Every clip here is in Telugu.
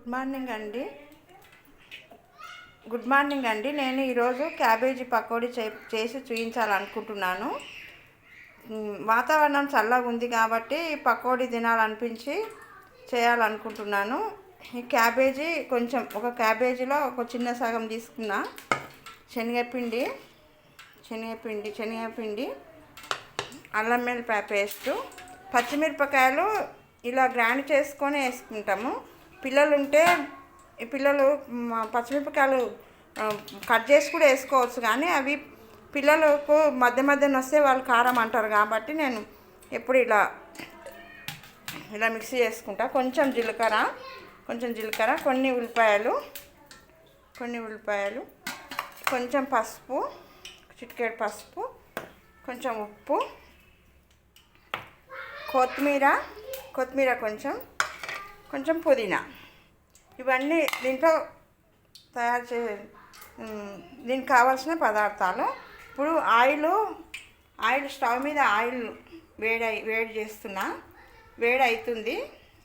గుడ్ మార్నింగ్ అండి. గుడ్ మార్నింగ్ అండి. నేను ఈరోజు క్యాబేజీ పకోడీ చే చేసి చూపించాలనుకుంటున్నాను వాతావరణం చల్లగా ఉంది కాబట్టి పకోడీ తినాలనిపించి చేయాలనుకుంటున్నాను. ఈ క్యాబేజీ కొంచెం ఒక క్యాబేజీలో ఒక చిన్న సగం తీసుకున్నా. శనగపిండి శనగపిండి శనగపిండి అల్లం వెల్లిపాయ పేస్టు పచ్చిమిరపకాయలు ఇలా గ్రైండ్ చేసుకొని వేసుకుంటాము. పిల్లలు ఉంటే ఈ పిల్లలు పచ్చిమిరపకాయలు కట్ చేసి కూడా వేసుకోవచ్చు కానీ అవి పిల్లలకు మధ్య మధ్యన వస్తే వాళ్ళు కారం అంటారు కాబట్టి నేను ఎప్పుడు ఇలా ఇలా మిక్సీ చేసుకుంటా. కొంచెం జీలకర్ర కొంచెం జీలకర్ర కొన్ని ఉల్లిపాయలు కొన్ని ఉల్లిపాయలు కొంచెం పసుపు చిటికేడు పసుపు కొంచెం ఉప్పు కొత్తిమీర కొత్తిమీర కొంచెం కొంచెం పుదీనా. ఇవన్నీ దీంట్లో తయారు చే దీనికి కావాల్సిన పదార్థాలు. ఇప్పుడు ఆయిల్ ఆయిల్ స్టవ్ మీద ఆయిల్ వేడి వేడి చేస్తున్నా. వేడి అవుతుంది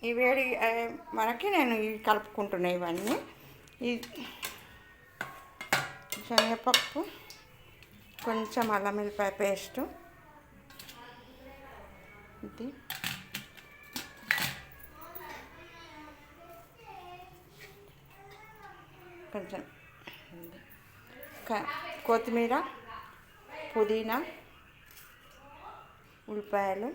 ఈ వేడి మనకి నేను ఇవి కలుపుకుంటున్నా ఇవన్నీ. ఈ శనగపప్పు కొంచెం అల్లం వెల్లిపాయ పేస్టు. ఇది. కొంచెం క- కొత్తిమీర పుదీనా ఉల్లిపాయలు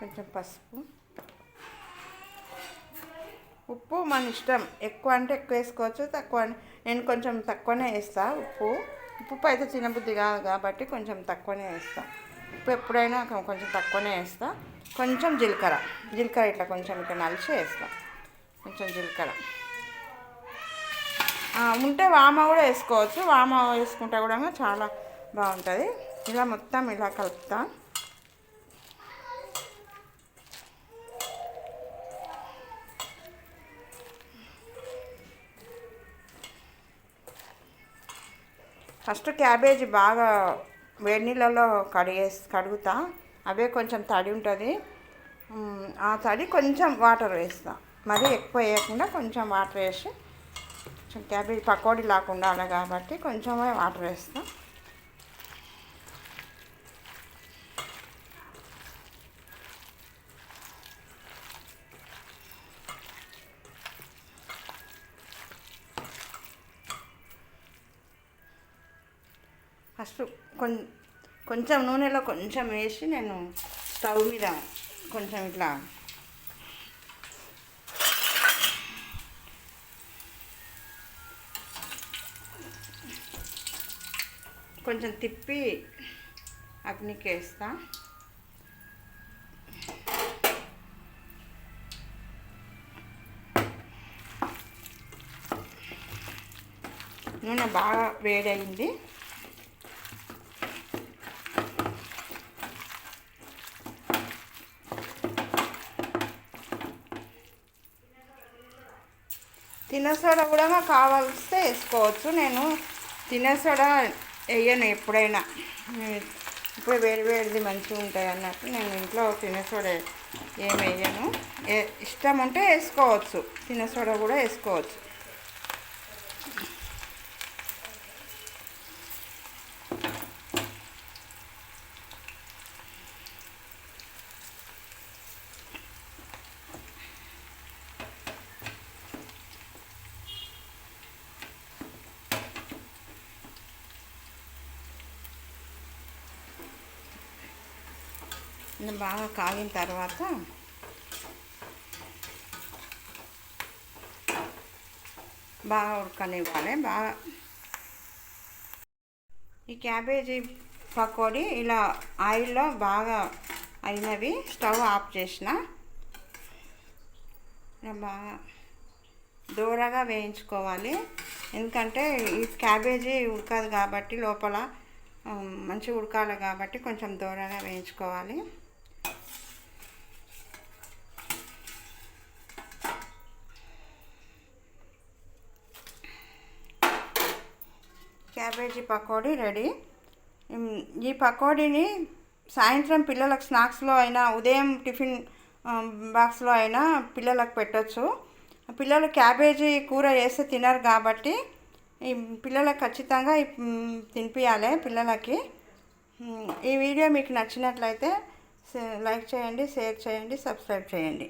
కొంచెం పసుపు. ఉప్పు మన ఇష్టం. ఎక్కువ అంటే ఎక్కువ వేసుకోవచ్చు తక్కువ నేను కొంచెం తక్కువనే వేస్తా ఉప్పు. ఉప్పు అయితే తినబుద్ధి కాదు కాబట్టి కొంచెం తక్కువనే వేస్తా. ఉప్పు ఎప్పుడైనా కొంచెం తక్కువనే వేస్తా. కొంచెం జీలకర్ర. జీలకర్ర ఇట్లా కొంచెం ఇట్లా నలిచి వేస్తాను కొంచెం జీలకర్ర. ఉంటే వామ కూడా వేసుకోవచ్చు. వామ వేసుకుంటే కూడా చాలా బాగుంటుంది. ఇలా మొత్తం ఇలా కలుపుతా. ఫస్ట్ క్యాబేజీ బాగా వేడి నీళ్ళలో కడిగేసి కడుగుతా. అవే కొంచెం తడి ఉంటుంది. ఆ తడి కొంచెం వాటర్ వేస్తాను మరీ ఎక్కువ వేయకుండా కొంచెం వాటర్ వేసి కొంచెం క్యాబేజ్ పకోడీ లాకుండా అలా కాబట్టి కొంచెమే వాటర్ వేస్తాం. ఫస్ట్ కొం కొంచెం నూనెలో కొంచెం వేసి నేను స్టవ్ మీద కొంచెం ఇట్లా కొంచెం తిప్పి అగ్నికి వేస్తా నూనె బాగా వేడైంది తినసోడ కూడా కావాల్స్తే వేసుకోవచ్చు. నేను తినసోడ వేయను ఎప్పుడైనా. ఇప్పుడు వేడి వేడిది మంచిగా ఉంటుంది అన్నట్టు నేను ఇంట్లో తినసోడ సోడా ఏం వేయను. ఇష్టం ఉంటే వేసుకోవచ్చు. తినసోడ కూడా వేసుకోవచ్చు. బాగా కాగిన తర్వాత బాగా ఉడకనివ్వాలి బాగా. ఈ క్యాబేజీ పకోడీ ఇలా ఆయిల్లో బాగా అయినవి స్టవ్ ఆఫ్ చేసిన. బాగా దూరగా వేయించుకోవాలి. ఎందుకంటే ఈ క్యాబేజీ ఉడకదు కాబట్టి లోపల మంచి మంచిగా ఉడకాలి కాబట్టి కొంచెం దూరగా వేయించుకోవాలి. Cabbage pakodi ready. ఈ పకోడీని సాయంత్రం పిల్లలకు స్నాక్స్లో అయినా ఉదయం టిఫిన్ బాక్స్లో అయినా పిల్లలకు పెట్టచ్చు. పిల్లలు క్యాబేజీ కూర వేస్తే తినరు కాబట్టి ఈ పిల్లలకు ఖచ్చితంగా తినిపించాలి పిల్లలకి. ఈ వీడియో మీకు నచ్చినట్లయితే లైక్ చేయండి షేర్ చేయండి సబ్స్క్రైబ్ చేయండి.